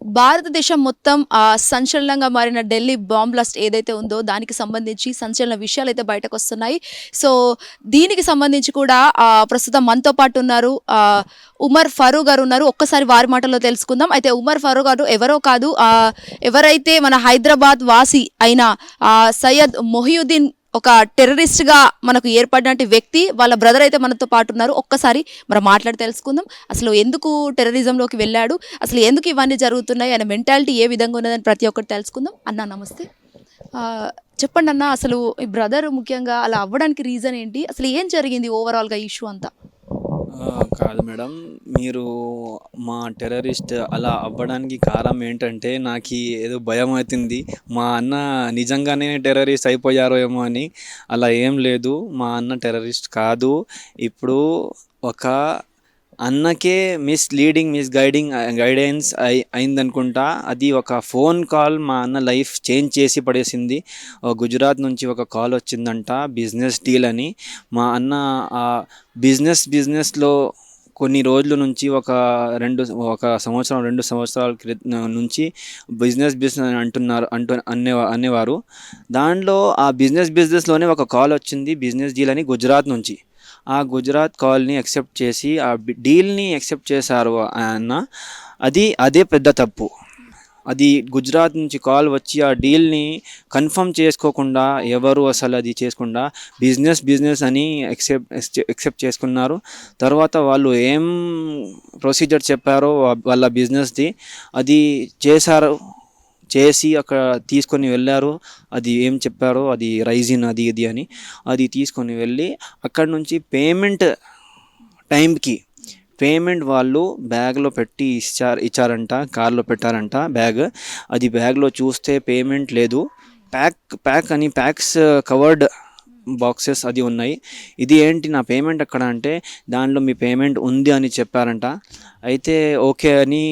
భారతదేశం మొత్తం ఆ, సంచలనంగా మారిన ఢిల్లీ బాంబ్ బ్లాస్ట్ ఏదైతే ఉందో దానికి సంబంధించి సంచలన విషయాలు అయితే బయటకు వస్తున్నాయి సో దీనికి సంబంధించి కూడా ప్రస్తుతం మనతో పాటు ఉన్నారు ఉమర్ ఫరూ గారు ఉన్నారు. ఒక్కసారి వారి మాటల్లో తెలుసుకుందాం. అయితే ఉమర్ ఫరూ గారు ఎవరో కాదు ఎవరైతే మన హైదరాబాద్ వాసి అయిన సయ్యద్ మొహియుద్దీన్ ఒక టెర్రరిస్ట్గా మనకు ఏర్పడినటువంటి వ్యక్తి వాళ్ళ బ్రదర్ అయితే మనతో పాటు ఉన్నారు. ఒక్కసారి మనం మాట్లాడి తెలుసుకుందాం. అసలు ఎందుకు టెర్రరిజంలోకి వెళ్ళాడు? అసలు ఎందుకు ఇవన్నీ జరుగుతున్నాయి? ఆయన మెంటాలిటీ ఏ విధంగా ఉన్నదని ప్రతి ఒక్కటి తెలుసుకుందాం. అన్న నమస్తే. చెప్పండి అన్న అసలు ఈ బ్రదర్ ముఖ్యంగా అలా అవ్వడానికి రీజన్ ఏంటి? అసలు ఏం జరిగింది ఓవరాల్గా ఇష్యూ అంతా? కాదు మేడం. మీరు మా టెర్రరిస్ట్ అలా అవ్వడానికి కారణం ఏంటంటే నాకు ఏదో భయం అవుతుంది మా అన్న నిజంగానే టెర్రరిస్ట్ అయిపోయారో ఏమో అని. అలా ఏం లేదు. మా అన్న టెర్రరిస్ట్ కాదు. ఇప్పుడు ఒక అన్నకే misleading misguiding guidance అయి అయిందనుకుంటా. అది ఒక ఫోన్ కాల్ మా అన్న లైఫ్ చేంజ్ చేసి పడేసింది. గుజరాత్ నుంచి ఒక కాల్ వచ్చిందంట బిజినెస్ డీల్ అని. మా అన్న ఆ బిజినెస్ బిజినెస్లో కొన్ని రోజుల నుంచి ఒక రెండు ఒక సంవత్సరం రెండు సంవత్సరాల క్రితం నుంచి బిజినెస్ బిజినెస్ అని అంటున్నారు అంటు అనే అనేవారు. దాంట్లో ఆ బిజినెస్ బిజినెస్లోనే ఒక కాల్ వచ్చింది బిజినెస్ డీల్ అని గుజరాత్ నుంచి. ఆ గుజరాత్ కాల్ని యాక్సెప్ట్ చేసి ఆ డీల్ని యాక్సెప్ట్ చేశారు అన్న అది అదే పెద్ద తప్పు. అది గుజరాత్ నుంచి కాల్ వచ్చి ఆ డీల్ని కన్ఫర్మ్ చేసుకోకుండా ఎవరు అసలు అది చేసుకుండా బిజినెస్ బిజినెస్ అని ఎక్సెప్ట్ ఎక్సెప్ట్ చేసుకున్నారు. తర్వాత వాళ్ళు ఏం ప్రొసీజర్ చెప్పారో వాళ్ళ బిజినెస్ది అది చేశారు. చేసి అక్కడ తీసుకొని వెళ్ళారు అది ఏం చెప్పారో అది రైజిన్ అది ఇది అని అది తీసుకొని వెళ్ళి అక్కడ నుంచి పేమెంట్ టైంకి పేమెంట్ వాళ్ళు బ్యాగ్లో పెట్టి ఇచ్చారు ఇచ్చారంట కార్లో పెట్టారంట బ్యాగ్. అది బ్యాగ్లో చూస్తే పేమెంట్ లేదు. ప్యాక్ ప్యాక్ అని ప్యాక్స్ కవర్డ్ బాక్సెస్ అది ఉన్నాయి. ఇది ఏంటి నా పేమెంట్ ఎక్కడ అంటే దానిలో మీ పేమెంట్ ఉంది అని చెప్పారంట. అయితే ఓకే అని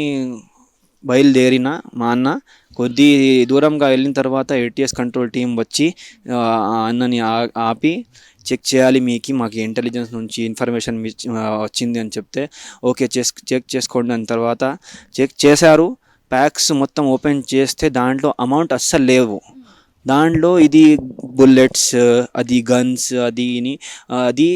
బయలుదేరిన మా అన్న కొద్ది దూరంగా వెళ్ళిన తర్వాత ఏటీఎస్ కంట్రోల్ టీం వచ్చి ఆ అన్నని ఆ- ఆపి చెక్ చేయాలి మీకు మాకు ఇంటెలిజెన్స్ నుంచి ఇన్ఫర్మేషన్ వచ్చింది అని చెప్తే ఓకే చెస్ చెక్ చేసుకోండి అని తర్వాత చెక్ చేశారు. ప్యాక్స్ మొత్తం ఓపెన్ చేస్తే దాంట్లో అమౌంట్ అస్సలు లేవు. దాంట్లో ఇది బుల్లెట్స్ అది గన్స్ అది అది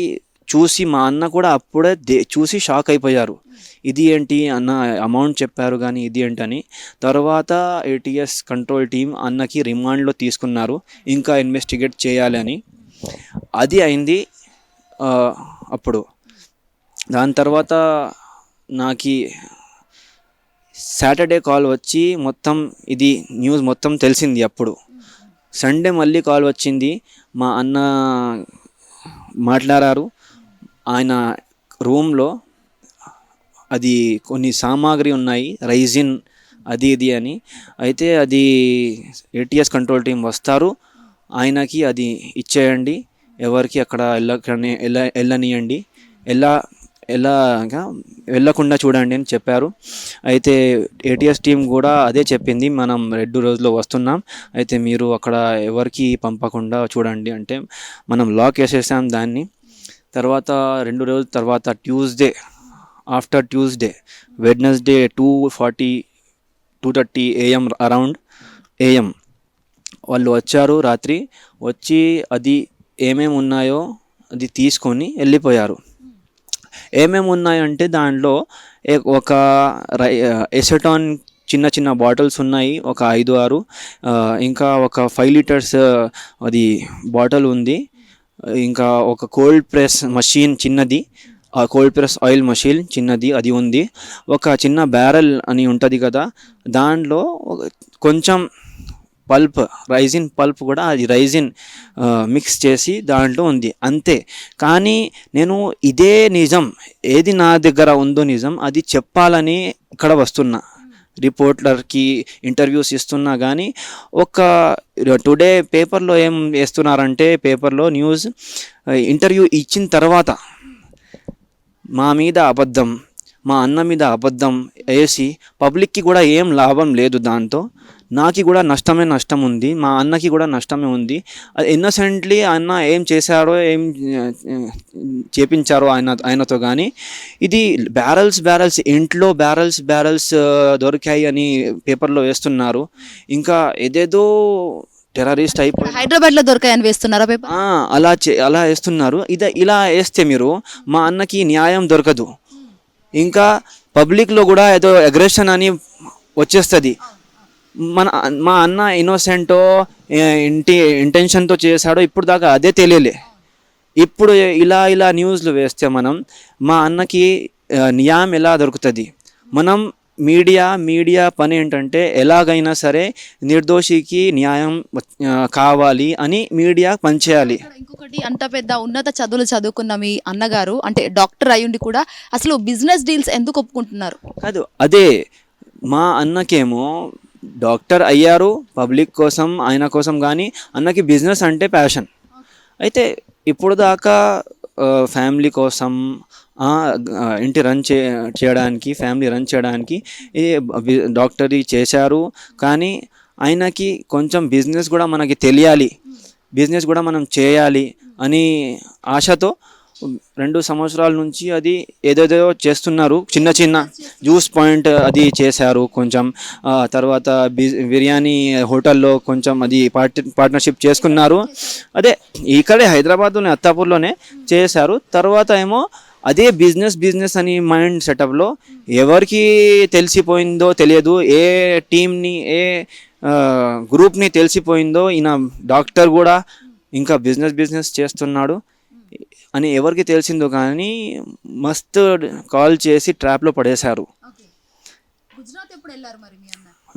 చూసి మా అన్న కూడా అప్పుడే దే- చూసి షాక్ అయిపోయారు. ఇది ఏంటి? అన్న అమౌంట్ చెప్పారు కానీ ఇది ఏంటని తర్వాత ఏటీఎస్ కంట్రోల్ టీం అన్నకి రిమాండ్లో తీసుకున్నారు. ఇంకా ఇన్వెస్టిగేట్ చేయాలి అని. అది అయింది అప్పుడు. దాని తర్వాత నాకు సాటర్డే కాల్ వచ్చి మొత్తం ఇది న్యూస్ మొత్తం తెలిసింది అప్పుడు. సండే మళ్ళీ కాల్ వచ్చింది. మా అన్న మాట్లాడారు. ఆయన రూమ్లో అది కొన్ని సామాగ్రి ఉన్నాయి రైజిన్ అది ఇది అని. అయితే అది ఏటీఎస్ కంట్రోల్ టీం వస్తారు. ఆయనకి అది ఇచ్చేయండి. ఎవరికి అక్కడ వెళ్ళకని వెళ్ళ వెళ్ళనియండి. ఎలా ఎలాగా వెళ్ళకుండా చూడండి అని చెప్పారు. అయితే ఏటీఎస్ టీం కూడా అదే చెప్పింది. మనం రెండు రోజుల్లో వస్తున్నాం. అయితే మీరు అక్కడ ఎవరికి పంపకుండా చూడండి అంటే మనం లాక్ వేసేసాం దాన్ని. తర్వాత రెండు రోజుల తర్వాత Tuesday after Tuesday Wednesday two forty two thirty AM around AM వాళ్ళు వచ్చారు రాత్రి వచ్చి అది ఏమేమి ఉన్నాయో అది తీసుకొని వెళ్ళిపోయారు. ఏమేమి ఉన్నాయంటే దాంట్లో ఏ- ఒక రై ఎసెటాన్ చిన్న చిన్న బాటిల్స్ ఉన్నాయి ఒక ఐదు ఆరు ఇంకా ఒక ఫైవ్ లీటర్స్ అది బాటిల్ ఉంది. ఇంకా ఒక కోల్డ్ ప్రెస్ మషీన్ చిన్నది. ఆ కోల్డ్ ప్రెస్ ఆయిల్ మషీన్ చిన్నది అది ఉంది. ఒక చిన్న బ్యారెల్ అని ఉంటుంది కదా దాంట్లో కొంచెం పల్ప్ రైజిన్ పల్ప్ కూడా అది రైజిన్ మిక్స్ చేసి దాంట్లో ఉంది. అంతే. కానీ నేను ఇదే నిజం ఏది నా దగ్గర ఉందో నిజం అది చెప్పాలని ఇక్కడ వస్తున్నా. రిపోర్టర్కి ఇంటర్వ్యూస్ ఇస్తున్నా కానీ ఒక టుడే పేపర్లో ఏం వేస్తున్నారంటే పేపర్లో న్యూస్ ఇంటర్వ్యూ ఇచ్చిన తర్వాత మా మీద అబద్ధం మా అన్న మీద అబద్ధం వేసి పబ్లిక్కి కూడా ఏం లాభం లేదు దాంతో నాకి కూడా నష్టమే నష్టం ఉంది మా అన్నకి కూడా నష్టమే ఉంది. ఇన్నోసెంట్లీ అన్న ఏం చేశారో ఏం చేపించారో ఆయన ఆయనతో కానీ ఇది బ్యారల్స్ బ్యారల్స్ ఇంట్లో బ్యారల్స్ బ్యారల్స్ దొరికాయి అని పేపర్లో వేస్తున్నారు. ఇంకా ఏదేదో టెర్రరిస్ట్ అయిపోయి హైదరాబాద్లో దొరకాయని వేస్తున్నారా అలా చే అలా వేస్తున్నారు. ఇద ఇలా వేస్తే మీరు మా అన్నకి న్యాయం దొరకదు. ఇంకా పబ్లిక్లో కూడా ఏదో అగ్రెషన్ అని వచ్చేస్తుంది. మన మా అన్న ఇన్నోసెంటో ఇంటి ఇంటెన్షన్తో చేశాడో ఇప్పుడు దాకా అదే తెలియలే. ఇప్పుడు ఇలా ఇలా న్యూస్లు వేస్తే మనం మా అన్నకి న్యాయం ఎలా దొరుకుతుంది? మనం మీడియా మీడియా పని ఏంటంటే ఎలాగైనా సరే నిర్దోషికి న్యాయం కావాలి అని మీడియా పనిచేయాలి. ఇంకొకటి అంత పెద్ద ఉన్నత చదువులు చదువుకున్న మీ అన్నగారు అంటే డాక్టర్ అయ్యుండి కూడా అసలు బిజినెస్ డీల్స్ ఎందుకు ఒప్పుకుంటున్నారు? కాదు అదే మా అన్నకేమో డాక్టర్ అయ్యారు పబ్లిక్ కోసం ఆయన కోసం కానీ అన్నకి బిజినెస్ అంటే ప్యాషన్. అయితే ఇప్పుడు దాకా ఫ్యామిలీ కోసం ఇంటి రన్ చే చేయడానికి ఫ్యామిలీ రన్ చేయడానికి డాక్టరీ చేశారు. కానీ ఆయనకి కొంచెం బిజినెస్ కూడా మనకి తెలియాలి. బిజినెస్ కూడా మనం చేయాలి అని ఆశతో రెండు సంవత్సరాల నుంచి అది ఏదేదో చేస్తున్నారు. చిన్న చిన్న జ్యూస్ పాయింట్ అది చేశారు కొంచెం. తర్వాత బిర్యానీ హోటల్లో కొంచెం అది పార్ట్ పార్ట్నర్షిప్ చేసుకున్నారు. అదే ఇక్కడే హైదరాబాద్లోనే అత్తాపూర్లోనే చేశారు. తర్వాత ఏమో అదే బిజినెస్ బిజినెస్ అని మైండ్ సెటప్లో ఎవరికి తెలిసిపోయిందో తెలియదు. ఏ టీంని ఏ గ్రూప్ని తెలిసిపోయిందో ఈయన డాక్టర్ కూడా ఇంకా బిజినెస్ బిజినెస్ చేస్తున్నాడు. అని ఎవరికి తెలిసిందో కానీ మస్తు కాల్ చేసి ట్రాప్లో పడేశారు.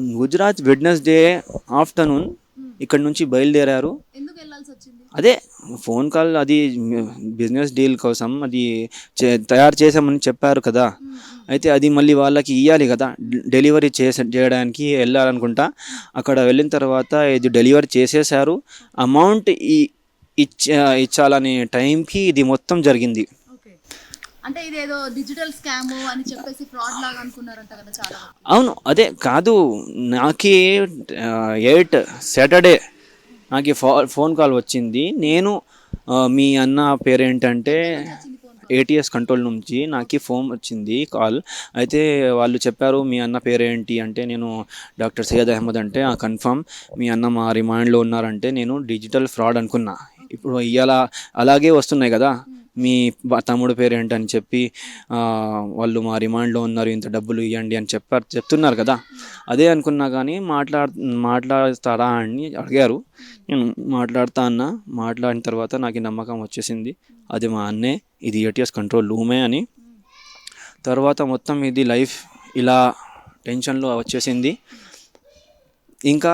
గుజరాత్ వెడ్నెస్డే ఆఫ్టర్నూన్ ఇక్కడ నుంచి బయలుదేరారు. అదే ఫోన్ కాల్ అది బిజినెస్ డీల్ కోసం అది తయారు చేసామని చెప్పారు కదా. అయితే అది మళ్ళీ వాళ్ళకి ఇవ్వాలి కదా. డెలివరీ చేసే చేయడానికి వెళ్ళాలనుకుంటా. అక్కడ వెళ్ళిన తర్వాత ఇది డెలివరీ చేసేసారు అమౌంట్ ఈ ఇచ్చ ఇచ్చాలనే టైంకి ఇది మొత్తం జరిగింది. అంటే డిజిటల్ స్కామ్ అని చెప్పేసి ఫ్రాడ్ లాగా అనుకున్నారంట కదా చాలా. అవును అదే కాదు. నాకి ఎయిట్ సాటర్డే నాకు ఫోన్ కాల్ వచ్చింది. నేను మీ అన్న పేరేంటంటే ఏటీఎస్ కంట్రోల్ నుంచి నాకు ఫోన్ వచ్చింది కాల్. అయితే వాళ్ళు చెప్పారు మీ అన్న పేరేంటి అంటే నేను డాక్టర్ సయ్యద్ అహ్మద్ అంటే ఆ కన్ఫర్మ్ మీ అన్న మా రిమాండ్లో ఉన్నారంటే నేను డిజిటల్ ఫ్రాడ్ అనుకున్నా. ఇప్పుడు ఇవాళ అలాగే వస్తున్నాయి కదా. మీ తమ్ముడు తమ్ముడు పేరేంటని చెప్పి వాళ్ళు మా రిమాండ్లో ఉన్నారు ఇంత డబ్బులు ఇవ్వండి అని చెప్పారు చెప్తున్నారు కదా. అదే అనుకున్నా కానీ మాట్లాడ మాట్లాడతారా అని అడిగారు. నేను మాట్లాడుతా అన్నా మాట్లాడిన తర్వాత నాకు నమ్మకం వచ్చేసింది. అది మా అన్నే ఇది ఏటీఎస్ కంట్రోల్ రూమే అని. తర్వాత మొత్తం ఇది లైఫ్ ఇలా టెన్షన్లో వచ్చేసింది. ఇంకా